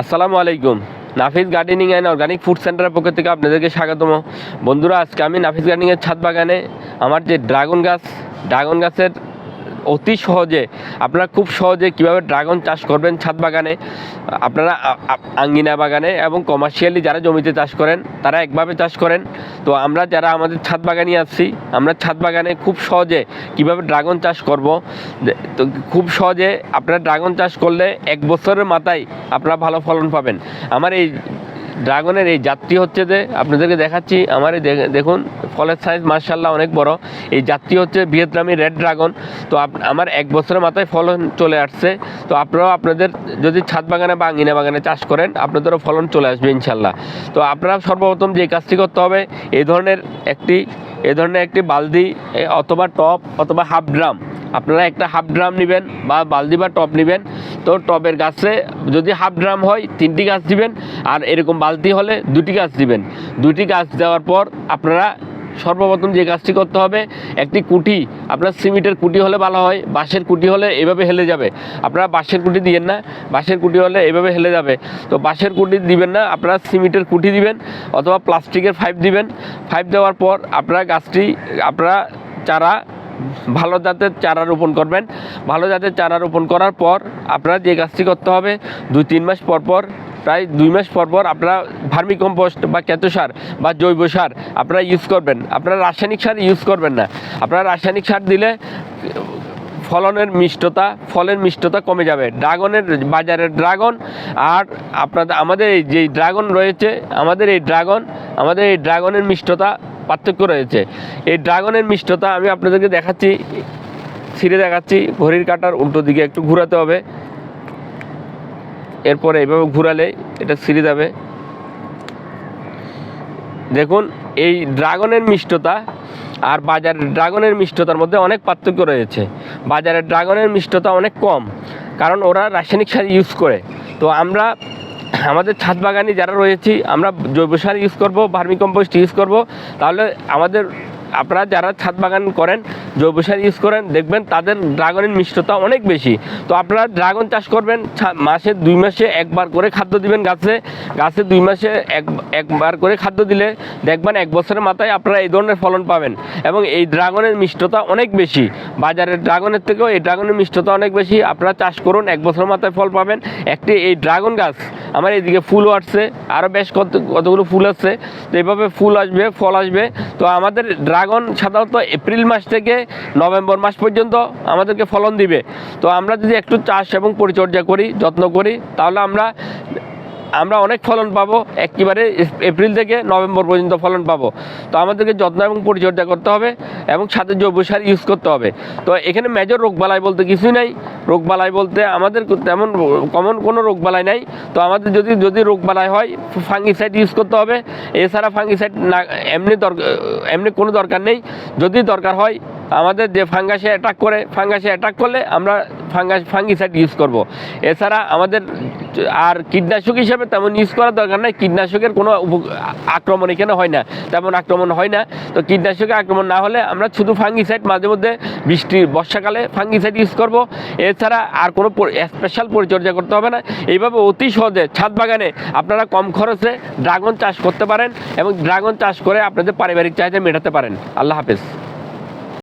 আসসালামু আলাইকুম। Nafis gardening and organic food সেন্টারের পক্ষ থেকে আপনাদেরকে স্বাগতম। বন্ধুরা, আজকে আমি নাফিস গার্ডেনিংয়ের ছাদ বাগানে আমার যে ড্রাগন গাছ, ড্রাগন গাছের অতি সহজে, আপনারা খুব সহজে কীভাবে ড্রাগন চাষ করবেন ছাদ বাগানে, আপনারা আঙ্গিনা বাগানে এবং কমার্শিয়ালি যারা জমিতে চাষ করেন, তারা একভাবে চাষ করেন। তো আমরা যারা আমাদের ছাদ বাগানে আসছি আমরা ছাদ বাগানে খুব সহজে কীভাবে ড্রাগন চাষ করব তো খুব সহজে আপনারা ড্রাগন চাষ করলে এক বছরের মাথায় আপনারা ভালো ফলন পাবেন। আমার এই ড্রাগনের এই জাতটি হচ্ছে যে আপনাদেরকে দেখাচ্ছি, আমার এই দেখুন, ফলের সাইজ মার্শাল্লাহ অনেক বড়। এই জাতটি হচ্ছে ভিয়েতনামি রেড ড্রাগন। তো আমার এক বছরের মাথায় ফলন চলে আসছে। তো আপনারাও আপনাদের যদি ছাদ বাগানে বা আঙিনা বাগানে চাষ করেন, আপনাদেরও ফলন চলে আসবে ইনশাল্লাহ তো আপনারা সর্বপ্রথম যে কাজটি করতে হবে এই ধরনের একটি এই ধরনের একটি বালদি অথবা টপ অথবা হাফ ড্রাম। আপনারা একটা হাফ ড্রাম নেবেন বা বালদি বা টপ নেবেন। তো টবের গাছে যদি হাফ ড্রাম হয়, তিনটি গাছ দিবেন। আর এরকম বালতি হলে দুটি গাছ দিবেন। দুটি গাছ দেওয়ার পর আপনারা সর্বপ্রথম যে কাজটি করতে হবে, একটি কুটি, আপনার সিমেন্টের কুটি হলে ভালো হয়, বাঁশের কুটি হলে এভাবে হেলে যাবে। আপনারা বাঁশের কুটি দিবেন না, বাঁশের কুটি হলে এভাবে হেলে যাবে। তো বাঁশের কুটি দিবেন না, আপনারা সিমেন্টের কুটি দিবেন অথবা প্লাস্টিকের পাইপ দিবেন। পাইপ দেওয়ার পর আপনারা গাছটি, আপনারা চারা ভালো জাতের চারা রোপণ করবেন। ভালো জাতের চারা রোপণ করার পর আপনার যে গাছটি করতে হবে, দুই তিন মাস পর পর, প্রায় দুই মাস পর পর আপনারা ভার্মি কম্পোস্ট বা কেঁচো সার বা জৈব সার আপনারা ইউজ করবেন। আপনারা রাসায়নিক সার ইউজ করবেন না। আপনারা রাসায়নিক সার দিলে ফলনের মিষ্টতা, ফলের মিষ্টতা কমে যাবে। ড্রাগনের বাজারের ড্রাগন আর আপনাদের, আমাদের এই যে ড্রাগন রয়েছে, আমাদের এই ড্রাগন, আমাদের এই ড্রাগনের মিষ্টতা পার্থক্য রয়েছে। এই ড্রাগনের মিষ্টতা আমি আপনাদেরকে দেখাচ্ছি ছিঁড়ে দেখাচ্ছি, ঘড়ির কাটার উল্টো দিকে একটু ঘোরাতে হবে। এরপরে এইভাবে ঘুরালে এটা ছিঁড়ে যাবে। দেখুন, এই ড্রাগনের মিষ্টতা আর বাজারের ড্রাগনের মিষ্টতার মধ্যে অনেক পার্থক্য রয়েছে। বাজারের ড্রাগনের মিষ্টতা অনেক কম, কারণ ওরা রাসায়নিক সার ইউজ করে। তো আমরা, আমাদের ছাদ বাগানে যারা রয়েছি, আমরা জৈব সার ইউজ করব, ভার্মিকম্পোস্ট ইউজ করব। তাহলে আমাদের আপনারা যারা ছাদ বাগান করেন, জৈব সার ইউজ করেন, দেখবেন তাদের ড্রাগনের মিষ্টতা অনেক বেশি। তো আপনারা ড্রাগন চাষ করবেন মাসে দুই মাসে একবার করে খাদ্য দিবেন গাছে। গাছে দুই মাসে এক, একবার করে খাদ্য দিলে দেখবেন এক বছরের মাথায় আপনারা এই ধরনের ফলন পাবেন। এবং এই ড্রাগনের মিষ্টতা অনেক বেশি। বাজারের ড্রাগনের থেকেও এই ড্রাগনের মিষ্টতা অনেক বেশি। আপনারা চাষ করুন, এক বছরের মাথায় ফল পাবেন। একটি এই ড্রাগন গাছ, আমার এইদিকে ফুলও আসছে আরও বেশ কত, কতগুলো ফুল আসছে। তো এইভাবে ফুল আসবে, ফল আসবে। তো আমাদের ড্রাগন সাধারণত এপ্রিল মাস থেকে নভেম্বর মাস পর্যন্ত আমাদেরকে ফলন দিবে। তো আমরা যদি একটু চাষ এবং পরিচর্যা করি, যত্ন করি, তাহলে আমরা আমরা অনেক ফলন পাবো, একেবারে এপ্রিল থেকে নভেম্বর পর্যন্ত ফলন পাবো। তো আমাদেরকে যত্ন এবং পরিচর্যা করতে হবে এবং সাথে জৈব সার ইউজ করতে হবে। তো এখানে মেজর রোগবালাই বলতে কিছুই নাই। রোগবালাই বলতে আমাদের তেমন কমন কোনো রোগবালাই নাই। তো আমাদের যদি যদি রোগবালাই হয় ফাঙ্গিসাইড ইউজ করতে হবে। এছাড়া ফাঙ্গিসাইড না, এমনি দরকার এমনি কোনো দরকার নেই। যদি দরকার হয় আমাদের যে ফাঙ্গাসে অ্যাটাক করে, ফাঙ্গাসে অ্যাটাক করলে আমরা ফাঙ্গাস, ফাঙ্গিসাইড ইউজ করব। এছাড়া আমাদের আর কীটনাশক হিসেবে তেমন ইউজ করার দরকার নেই। কীটনাশকের কোনো আক্রমণ এখানে হয় না। তেমন আক্রমণ হয় না। তো কীটনাশকের আক্রমণ না হলে আমরা শুধু ফাঙ্গিসাইড, মাঝে মধ্যে বৃষ্টি, বর্ষাকালে ফাঙ্গিসাইড ইউজ করব। এছাড়া আর কোনো স্পেশাল পরিচর্যা করতে হবে না। এইভাবে অতি সহজে ছাদ বাগানে আপনারা কম খরচে ড্রাগন চাষ করতে পারেন এবং ড্রাগন চাষ করে আপনাদের পারিবারিক চাহিদা মেটাতে পারেন। আল্লাহ হাফেজ।